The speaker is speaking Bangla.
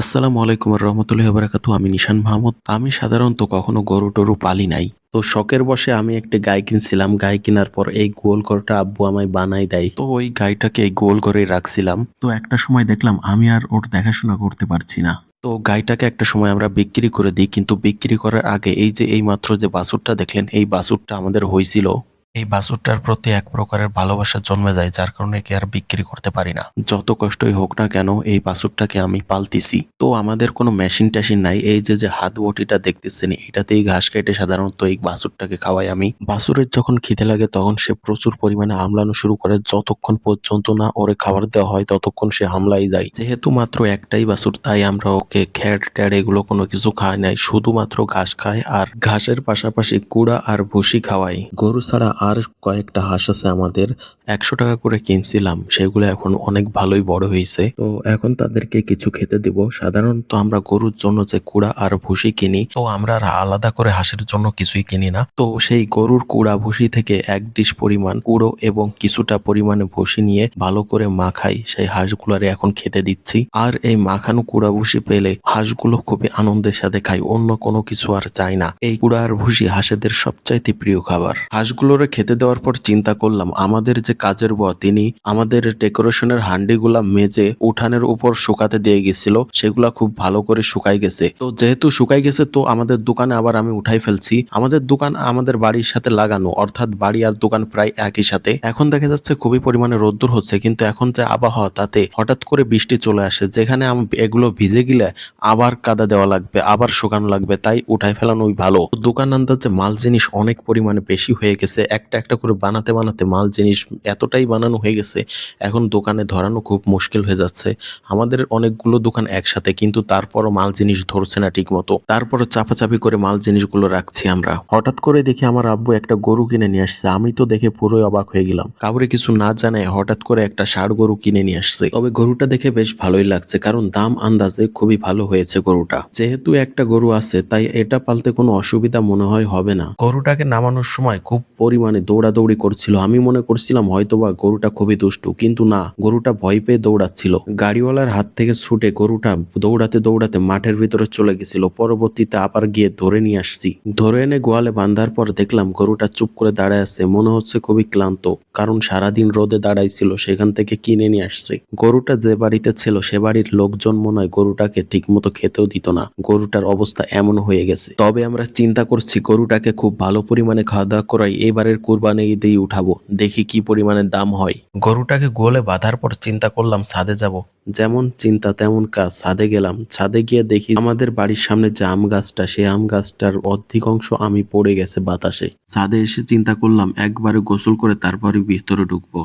আসসালামু আলাইকুম রহমতুল্লাহ বারাকাতু আমি নিশান মাহমুদ। আমি সাধারণত কখনো গরু টরু পালি নাই। তো শখের বসে আমি একটি গাই কিনছিলাম। গাই কেনার পর এই গোল ঘরটা আব্বু আমায় বানাই দেয়। তো ওই গাইটাকে এই গোল ঘরে রাখছিলাম। তো একটা সময় দেখলাম আমি আর ওর দেখাশোনা করতে পারছি না। তো গাইটাকে একটা সময় আমরা বিক্রি করে দিই। কিন্তু বিক্রি করার আগে এই যে এই মাত্র যে বাছুরটা দেখলেন, এই বাছুরটা আমাদের হয়েছিল এই বাছুরটার প্রতি এক প্রকারের ভালোবাসা জন্মে যায়, যার কারণে কি আর বিক্রি করতে পারি না। যত কষ্টই হোক না কেন, এই বাছুরটাকে আমি পালতেছি। তো আমাদের কোনো মেশিন ট্যাশিন নাই, এই যে যে হাত বটিটা দেখতেছেন, এটাতেই ঘাস কেটে সাধারণত এই বাছুরটাকে খাওয়াই আমি। বাছুরের যখন খিদে লাগে, তখন সে প্রচুর পরিমাণে হামলানো শুরু করে। যতক্ষণ পর্যন্ত না ওরে খাবার দেওয়া হয়, ততক্ষণ সে হামলাই যায়। যেহেতু মাত্র একটাই বাছুর, তাই আমরা ওকে খ্যাট ট্যাড এগুলো কোনো কিছু খাই নাই। শুধুমাত্র ঘাস খায় আর ঘাসের পাশাপাশি কুড়া আর ভুসি খাওয়াই। গরু ছাড়া আর কয়েকটা হাঁস আছে আমাদের। একশো টাকা করে কিনছিলাম, সেগুলো এখন অনেক ভালোই বড় হয়েছে। তো এখন তাদেরকে কিছু খেতে দিব। সাধারণত আমরা গরুর জন্য যে কুড়া আর ভুসি কিনি, তো আমরা আলাদা করে হাঁসের জন্য কিছুই কিনি না। তো সেই গরুর কুড়া, ভুসি থেকে এক ডিশ পরিমাণ কুড়ো এবং কিছুটা পরিমাণে ভুসি নিয়ে ভালো করে মাখাই। সেই হাঁসগুলারে এখন খেতে দিচ্ছি। আর এই মাখানো কুড়া, ভুসি পেলে হাঁসগুলো খুবই আনন্দের সাথে খাই অন্য কোনো কিছু আর চাই না। এই কুড়া আর ভুসি হাঁসেদের সবচাইতে প্রিয় খাবার। হাঁসগুলোরে খেতে দেওয়ার পর চিন্তা করলাম, আমাদের যে কাজের বউ তিনি আমাদের ডেকোরেশনের হান্ডিগুলা মেজে উঠানের উপর শুকাতে দিয়ে গেছিল, সেগুলা খুব ভালো করে শুকাই গেছে। তো যেহেতু শুকাই গেছে, তো আমাদের দোকানে আবার আমি উঠাই ফেলছি। আমাদের দোকান আমাদের বাড়ির সাথে লাগানো, অর্থাৎ বাড়ি আর দোকান প্রায় একই সাথে। এখন দেখা যাচ্ছে খুবই পরিমাণে রোদ্দুর হচ্ছে, কিন্তু এখন যে আবহাওয়া, তাতে হঠাৎ করে বৃষ্টি চলে আসে, যেখানে আম- এগুলো ভিজে গেলে আবার কাদা দেওয়া লাগবে, আবার শুকানো লাগবে, তাই উঠাই ফেলানোই ভালো। দোকান আন্দাজে মাল জিনিস অনেক পরিমাণে বেশি হয়ে গেছে একটা একটা করে বানাতে বানাতে মাল, জিনিস এতটাই বানানো হয়ে গেছে, এখন দোকানে ধরানো খুব মুশকিল হয়ে যাচ্ছে। আমাদের অনেকগুলো দোকান একসাথে, কিন্তু তারপরও মাল, জিনিস ধরছে না ঠিক মতো তারপরও চাপাচাপি করে মাল, জিনিসগুলো রাখছি আমরা। হঠাৎ করে দেখি আমার আব্বু একটা গরু কিনে নিয়ে আসছে। আমি তো দেখে পুরোই অবাক হয়ে গেলাম। কাউরে কিছু না জানায় হঠাৎ করে একটা ষাড় গরু কিনে নিয়ে আসছে। তবে গরুটা দেখে বেশ ভালোই লাগছে, কারণ দাম, আন্দাজে খুবই ভালো হয়েছে গরুটা। যেহেতু একটা গরু আছে, তাই এটা পালতে কোনো অসুবিধা মনে হয় হবে না। গরুটাকে নামানোর সময় খুব পরিমাণে দৌড়াদৌড়ি করছিল। আমি মনে করছিলাম হয়তোবা গরুটা খুবই দুষ্টু, কিন্তু না, গরুটা ভয় পেয়ে দৌড়াচ্ছিল। গাড়িওয়ালার হাত থেকে ছুটে গরুটা দৌড়াতে দৌড়াতে মাঠের ভিতরে চলে গেছিল। পরবর্তীতে আবার গিয়ে ধরে নিয়ে আসছি। ধরে এনে গোয়ালে বাঁধার পর দেখলাম গরুটা চুপ করে দাঁড়ায় আছে। মনে হচ্ছে খুবই ক্লান্ত, কারণ সারাদিন রোদে দাঁড়াইছিল, সেখান থেকে কিনে নিয়ে আসছে। গরুটা যে বাড়িতে ছিল, সে বাড়ির লোকজন মনে হয় গরুটাকে ঠিকমতো খেতেও দিত না। গরুটার অবস্থা এমন হয়ে গেছে। তবে আমরা চিন্তা করছি গরুটাকে খুব ভালো পরিমাণে খাওয়া দাওয়া করাই। এবারের কোরবানি ঈদেই উঠাবো দেখি কি পরিমাণে দাম হয়। গরুটাকে গোলে বাঁধার পর চিন্তা করলাম ছাদে যাব। যেমন চিন্তা তেমন কাজ ছাদে গেলাম। ছাদে গিয়ে দেখি আমাদের বাড়ির সামনে যে আম গাছটা সেই আম গাছটার অর্ধিকাংশ আমি পড়ে গেছে বাতাসে। ছাদে এসে চিন্তা করলাম একবারে গোসল করে তারপরে ভিতরে ঢুকবো।